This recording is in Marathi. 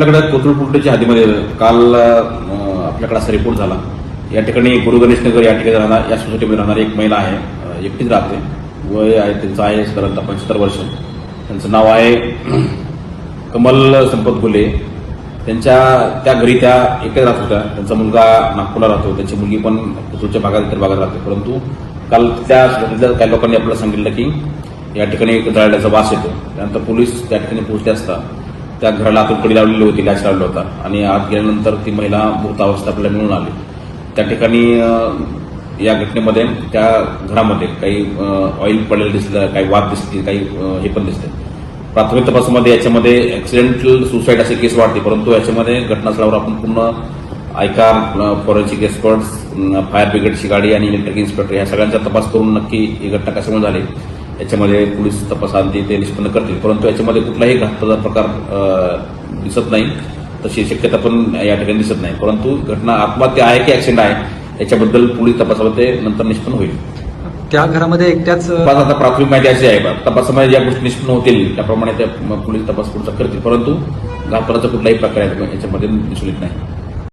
आपल्याकडे कोथरूड पोल्ट्रीच्या हद्दीमध्ये काल आपल्याकडे असा रिपोर्ट झाला. या ठिकाणी गुरु नगर या ठिकाणी राहणार या सोसायटीमध्ये राहणारी एक महिला आहे एकटीच राहते. वय आहे त्यांचं आहे साधारणतः पंच्याहत्तर वर्ष. त्यांचं नाव आहे कमल संपत गुले त्यांच्या त्या घरी त्या एकट्याच राहत होत्या. त्यांचा मुलगा नागपूरला राहतो. त्यांची मुलगी पण कोथरूडच्या भागात इतर भागात राहते. परंतु काल त्या सोसायटीतल्या काही लोकांनी आपल्याला सांगितलं की या ठिकाणी एक जळाल्याचा वास येतो. त्यानंतर पोलीस त्या ठिकाणी पोहोचले असता. त्या घराला आतून कडी लावलेली होती लॅच लावला होता. आणि आत गेल्यानंतर ती महिला मृतावस्था आपल्याला मिळून आली. त्या ठिकाणी या घटनेमध्ये त्या घरामध्ये काही ऑइल पडलेलं दिसलं काही वाद दिसते काही हे पण दिसते प्राथमिक तपासामध्ये याच्यामध्ये ऍक्सिडेंटल सुसाईड असे केस वाढते परंतु याच्यामध्ये घटनास्थळावर आपण पूर्ण आयकार फॉरेन्सिक एक्सपर्ट्स फायर ब्रिगेडची गाडी आणि इलेक्ट्रिक इन्स्पेक्टर या सगळ्यांचा तपास करून नक्की ही घटना कशामुळे झाली. याच्यामध्ये पोलीस तपासांती ते निष्पन्न करतील. परंतु याच्यामध्ये कुठलाही घातपाचा प्रकार दिसत नाही. तशी शक्यता पण या ठिकाणी दिसत नाही. परंतु घटना आत्महत्या आहे की ऍक्सिडेंट आहे याच्याबद्दल पोलीस तपासामध्ये नंतर निष्पन्न होईल. त्या घरामध्ये एकट्याच आता प्राथमिक माहिती अशी आहे तपासामध्ये ज्या गोष्टी निष्पन्न होतील त्याप्रमाणे त्या पोलीस तपास पुढचा करतील. परंतु घातपाताचा कुठलाही प्रकार याच्यामध्ये दिसून येत नाही.